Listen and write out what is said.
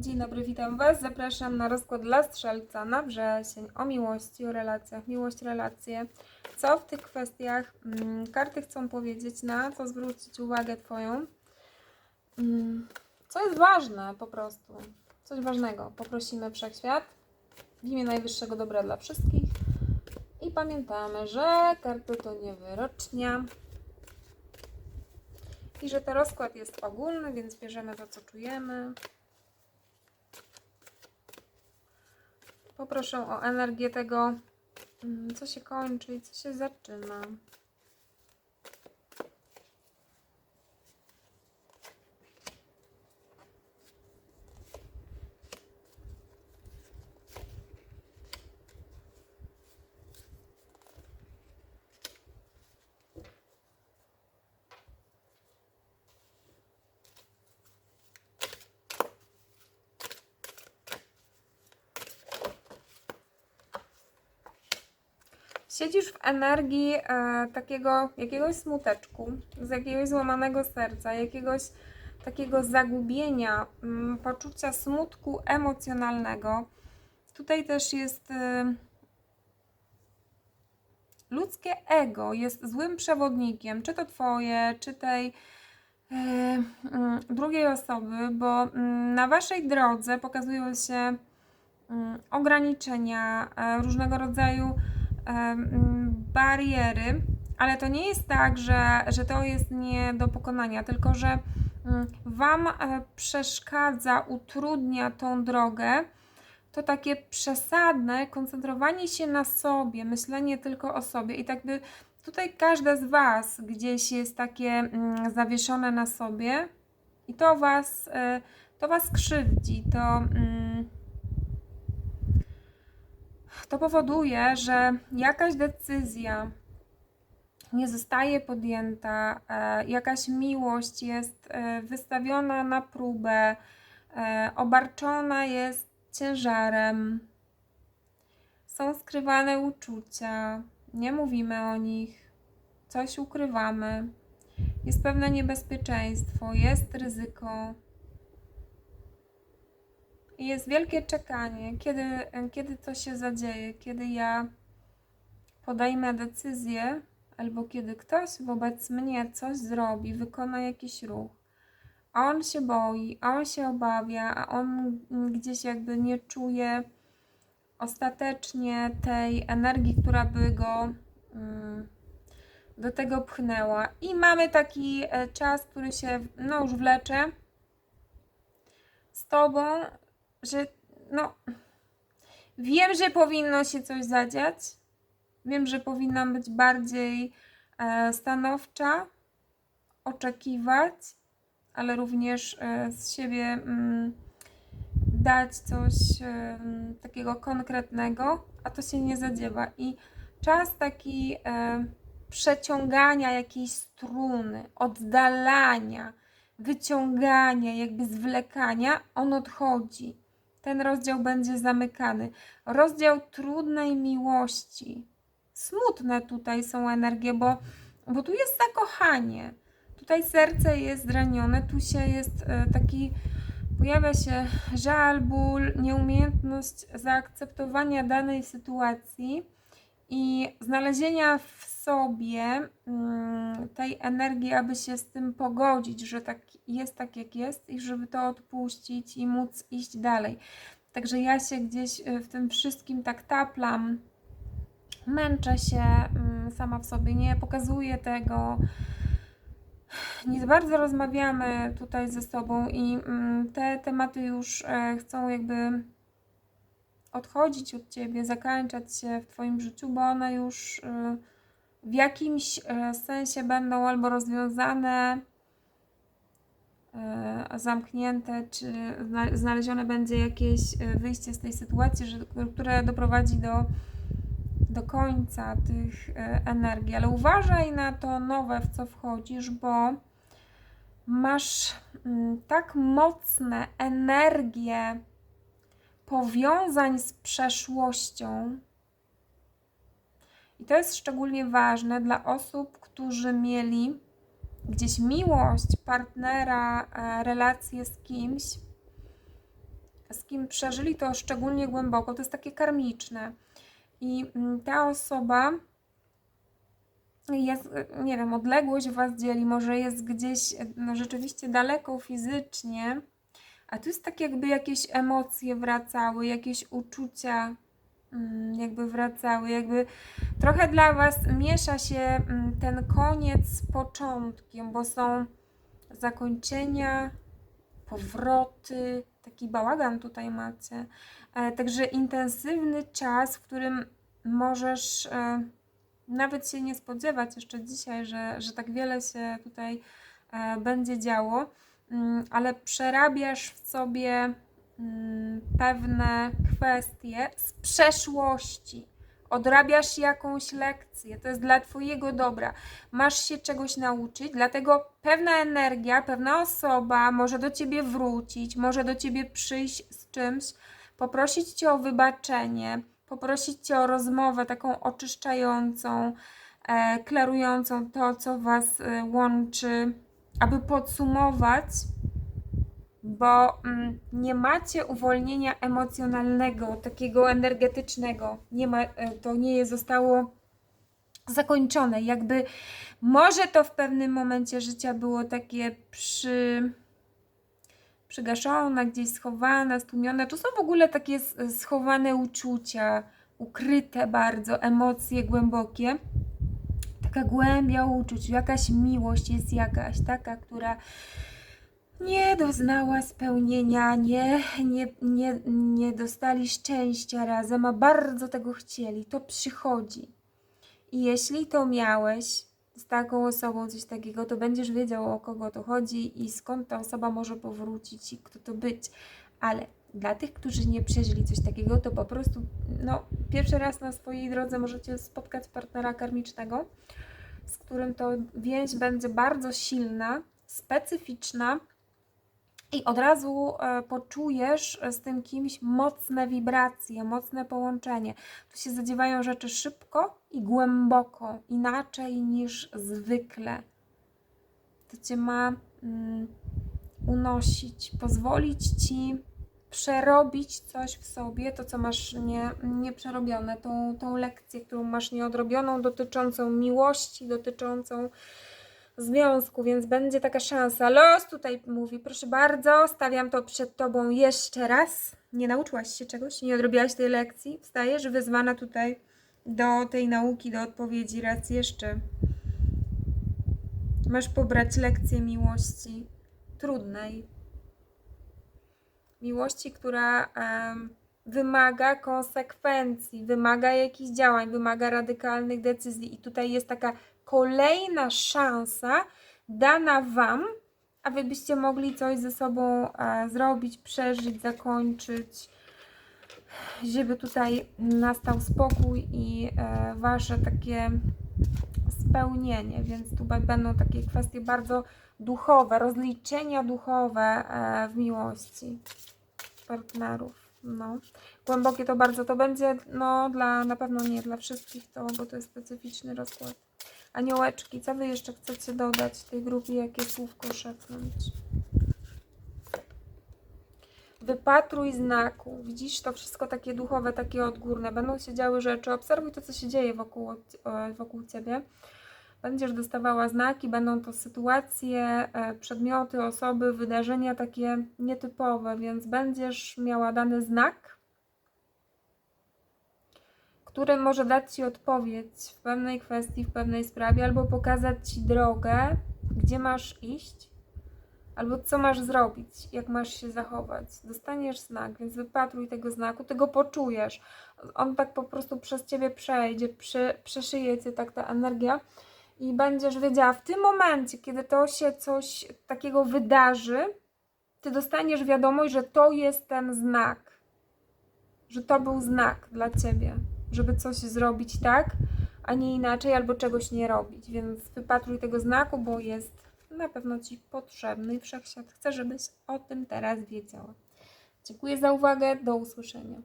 Dzień dobry, witam Was. Zapraszam na rozkład dla strzelca na wrzesień o miłości, o relacjach, miłość, relacje. Co w tych kwestiach mm, karty chcą powiedzieć, na co zwrócić uwagę Twoją? Mm, co jest ważne po prostu, coś ważnego. Poprosimy Wszechświat w imię najwyższego dobra dla wszystkich i pamiętamy, że karty to nie wyrocznia i że ten rozkład jest ogólny, więc bierzemy to, co czujemy. Poproszę o energię tego, mm, co się kończy i co się zaczyna. Siedzisz w energii e, takiego jakiegoś smuteczku, z jakiegoś złamanego serca, jakiegoś takiego zagubienia, mm, poczucia smutku emocjonalnego. Tutaj też jest e, ludzkie ego, jest złym przewodnikiem, czy to twoje, czy tej e, mm, drugiej osoby, bo mm, na waszej drodze pokazują się ograniczenia, e, różnego rodzaju bariery, ale to nie jest tak, że, że to jest nie do pokonania, tylko że mm, Wam e, przeszkadza, utrudnia tą drogę, to takie przesadne koncentrowanie się na sobie, myślenie tylko o sobie. I tak by tutaj każda z Was gdzieś jest takie mm, zawieszone na sobie i to Was, e, to was krzywdzi, to... Mm, to powoduje, że jakaś decyzja nie zostaje podjęta, e, jakaś miłość jest e, wystawiona na próbę, e, obarczona jest ciężarem, są skrywane uczucia, nie mówimy o nich, coś ukrywamy, jest pewne niebezpieczeństwo, jest ryzyko. I jest wielkie czekanie, kiedy, kiedy to się zadzieje, kiedy ja podejmę decyzję, albo kiedy ktoś wobec mnie coś zrobi, wykona jakiś ruch. On się boi, on się obawia, a on gdzieś jakby nie czuje ostatecznie tej energii, która by go mm, do tego pchnęła. I mamy taki e, czas, który się no, już wlecze z tobą, że no wiem, że powinno się coś zadziać. Wiem, że powinnam być bardziej e, stanowcza, oczekiwać, ale również e, z siebie mm, dać coś e, takiego konkretnego, a to się nie zadziewa. I czas taki e, przeciągania jakiejś struny, oddalania, wyciągania, jakby zwlekania, on odchodzi ten rozdział będzie zamykany. Rozdział trudnej miłości. Smutne tutaj są energie, bo, bo tu jest zakochanie. Tutaj serce jest zranione, tu się jest e, taki, pojawia się żal, ból, nieumiejętność zaakceptowania danej sytuacji i znalezienia w sobie mm, tej energii, aby się z tym pogodzić, że tak jest tak jak jest i żeby to odpuścić i móc iść dalej. Także ja się gdzieś y, w tym wszystkim tak taplam, męczę się mm, sama w sobie, nie pokazuję tego. Nie bardzo rozmawiamy tutaj ze sobą i mm, te tematy już e, chcą jakby odchodzić od ciebie, zakończać się w twoim życiu, bo one już y, w jakimś e, sensie będą albo rozwiązane, e, zamknięte, czy znalezione będzie jakieś wyjście z tej sytuacji, które doprowadzi do, do końca tych energii. Ale uważaj na to nowe, w co wchodzisz, bo masz mm, tak mocne energie powiązań z przeszłością, i to jest szczególnie ważne dla osób, którzy mieli gdzieś miłość, partnera, e, relacje z kimś z kim przeżyli to szczególnie głęboko, to jest takie karmiczne. I mm, ta osoba jest, e, nie wiem, odległość was dzieli, może jest gdzieś e, no, rzeczywiście daleko fizycznie, a tu jest tak jakby jakieś emocje wracały, jakieś uczucia mm, jakby wracały, jakby trochę dla was miesza się mm, ten koniec z początkiem, bo są zakończenia, powroty, taki bałagan tutaj macie. E, Także intensywny czas, w którym możesz e, nawet się nie spodziewać jeszcze dzisiaj, że, że tak wiele się tutaj e, będzie działo, ale przerabiasz w sobie mm, pewne kwestie z przeszłości. Odrabiasz jakąś lekcję, to jest dla Twojego dobra. Masz się czegoś nauczyć, dlatego pewna energia, pewna osoba może do Ciebie wrócić, może do Ciebie przyjść z czymś, poprosić Cię o wybaczenie, poprosić Cię o rozmowę taką oczyszczającą, e, klarującą to, co Was e, łączy, aby podsumować, bo mm, nie macie uwolnienia emocjonalnego, takiego energetycznego. Nie ma, e, to nie zostało zakończone. Jakby może to w pewnym momencie życia było takie przy gdzieś schowane, stłumione. To są w ogóle takie schowane uczucia, ukryte bardzo, emocje głębokie. Taka głębia uczuć, jakaś miłość jest jakaś, taka, która nie doznała spełnienia, nie, nie, nie, nie dostali szczęścia razem, a bardzo tego chcieli. To przychodzi. I jeśli to miałeś z taką osobą coś takiego, to będziesz wiedział o kogo to chodzi i skąd ta osoba może powrócić i kto to być. Ale dla tych, którzy nie przeżyli coś takiego, to po prostu no, pierwszy raz na swojej drodze możecie spotkać partnera karmicznego, z którym to więź będzie bardzo silna, specyficzna i od razu e, poczujesz z tym kimś mocne wibracje, mocne połączenie. Tu się zadziewają rzeczy szybko i głęboko, inaczej niż zwykle. To cię ma mm, unosić, pozwolić ci przerobić coś w sobie, to co masz nie, nieprzerobione, tą, tą lekcję, którą masz nieodrobioną, dotyczącą miłości, dotyczącą związku, więc będzie taka szansa. Los tutaj mówi, proszę bardzo, stawiam to przed tobą jeszcze raz. Nie nauczyłaś się czegoś, nie odrobiłaś tej lekcji. Wstajesz wyzwana tutaj do tej nauki, do odpowiedzi raz jeszcze. Masz pobrać lekcję miłości trudnej. Miłości, która wymaga konsekwencji, wymaga jakichś działań, wymaga radykalnych decyzji. I tutaj jest taka kolejna szansa dana Wam, a Wy byście mogli coś ze sobą e, zrobić, przeżyć, zakończyć, żeby tutaj nastał spokój i e, Wasze takie spełnienie, więc tutaj będą takie kwestie bardzo duchowe, rozliczenia duchowe e, w miłości partnerów. No. Głębokie to bardzo to będzie, no dla na pewno nie dla wszystkich to, bo to jest specyficzny rozkład. Aniołeczki, co wy jeszcze chcecie dodać tej grupie, jakie słówko szepnąć? Wypatruj znaku. Widzisz, to wszystko takie duchowe, takie odgórne. Będą się działy rzeczy. Obserwuj to, co się dzieje wokół, e, wokół ciebie. Będziesz dostawała znaki, będą to sytuacje, e, przedmioty, osoby, wydarzenia takie nietypowe, więc będziesz miała dany znak, który może dać Ci odpowiedź w pewnej kwestii, w pewnej sprawie, albo pokazać Ci drogę, gdzie masz iść, albo co masz zrobić, jak masz się zachować. Dostaniesz znak, więc wypatruj tego znaku, tego poczujesz. On tak po prostu przez Ciebie przejdzie, przy, przeszyje Cię tak ta energia i będziesz wiedziała, w tym momencie, kiedy to się coś takiego wydarzy, Ty dostaniesz wiadomość, że to jest ten znak, że to był znak dla Ciebie żeby coś zrobić tak, a nie inaczej, albo czegoś nie robić. Więc wypatruj tego znaku, bo jest na pewno Ci potrzebny wszechświat chce, żebyś o tym teraz wiedziała. Dziękuję za uwagę, do usłyszenia.